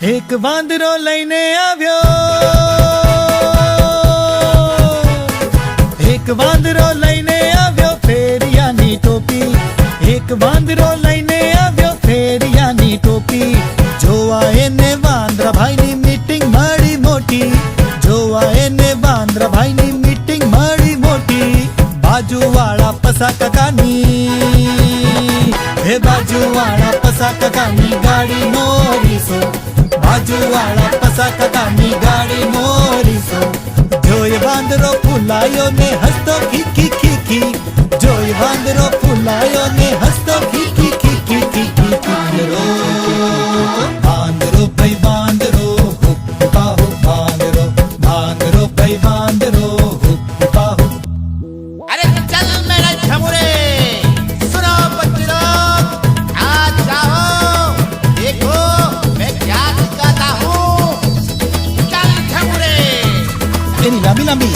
એક વાંદરો લઈને આવ્યો. એક વાંદરો લઈને આવ્યો ફેરિયાની ટોપી. એક વાંદરો લઈને આવ્યો ફેરિયાની ટોપી. જોવા એને વાંદરાભાઈની મીટિંગ મળી મોટી. જોવા એને વાંદરાભાઈની મીટિંગ મળી મોટી. બાજુવાળા પસા કાકાની હે બાજુવાળા પસા કાકાની ગાડી નો जुवाळा तसा कदा मी गाडी मोरी सो जोय बांधरो फुलायो ने हस्तो की એની લાંબી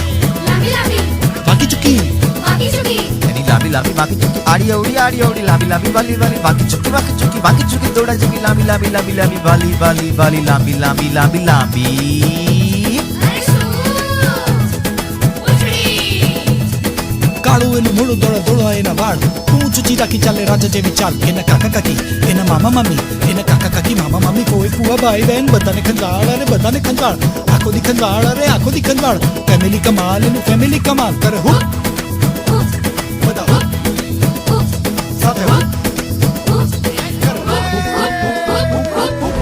લાંબી લાંબી લાંબી બાકી ચૂકી બાકી ચૂકી એની લાંબી લાંબી બાકી ચૂકી આડી અવડી આડી અવડી લાંબી લાંબી વાલી વાલી બાકી ચૂકી બાકી ચૂકી બાકી ચૂકી દોડા ચૂકી લાંબી લાંબી લાંબી લાંબી વાલી વાલી વાલી લાંબી લાંબી લાંબી લાંબી અરે શું ઉછળી કાળું એનું મોડું દોડો દોડો એના વાળ ઊંચ ઊંચી રાખી ચાલે રાજા જેવી ચાલ એના કાકા કાકી એના મામા મામી એના કાકા કાકી મામા મામી ફુવા ભાઈ બહેન, બધાને ખંજાળ અરે બધાને ખંજાળ આખો દી ખંજાળ અરે આખો દી ખંજાળ ફેમિલી કમાલ એનું ફેમિલી કમાલ. કરે હું? બધા હું? સાથે હું?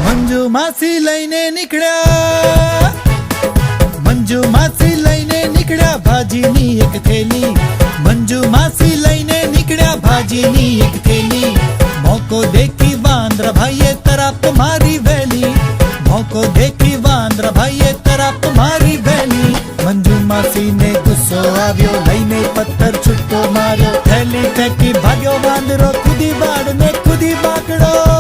મંજુ માસી લઈને નીકળ્યા. મંજુ માસી લઈને નીકળ્યા, ભાજીની એક થેલી. મંજુ માસી લઈને નીકળ્યા, ભાજીની એક દેખી વાંદરા ભાઈએ તરફ મારી વેલી મંજુ માસીને ગુસ્સો આવ્યો, લઈને પથ્થર છૂટો માર્યો. થેલી ફેંકી ભાગ્યો વાંદરો કુદી બાડ ને કૂદી બાકડો.